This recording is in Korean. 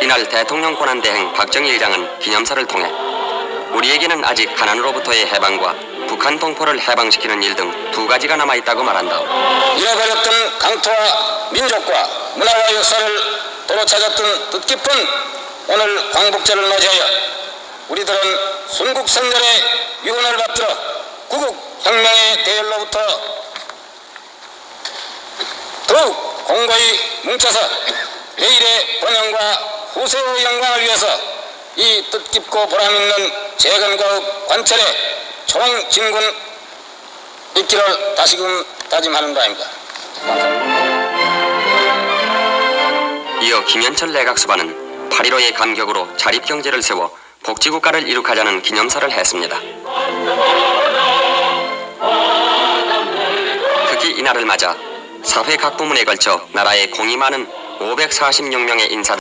이날 대통령 권한대행 박정희 의장은 기념사를 통해 우리에게는 아직 가난으로부터의 해방과 북한 동포를 해방시키는 일 등 두 가지가 남아있다고 말한다. 잃어버렸던 강토와 민족과 문화와 역사를 도로 찾았던 뜻깊은 오늘 광복절을 맞이하여 우리들은 순국선열의 유언을 받들어 구국혁명의 대열로부터 더욱 공고히 뭉쳐서 내일의 번영과 후세의 영광을 위해서 이 뜻깊고 보람있는 재건과업 관철에 총 진군 있기를 다시금 다짐하는 바입니다. 이어 김현철 내각수반은 8.15의 감격으로 자립경제를 세워 복지국가를 이룩하자는 기념사를 했습니다. 특히 이날을 맞아 사회 각 부문에 걸쳐 나라의 공이 많은 546명의 인사들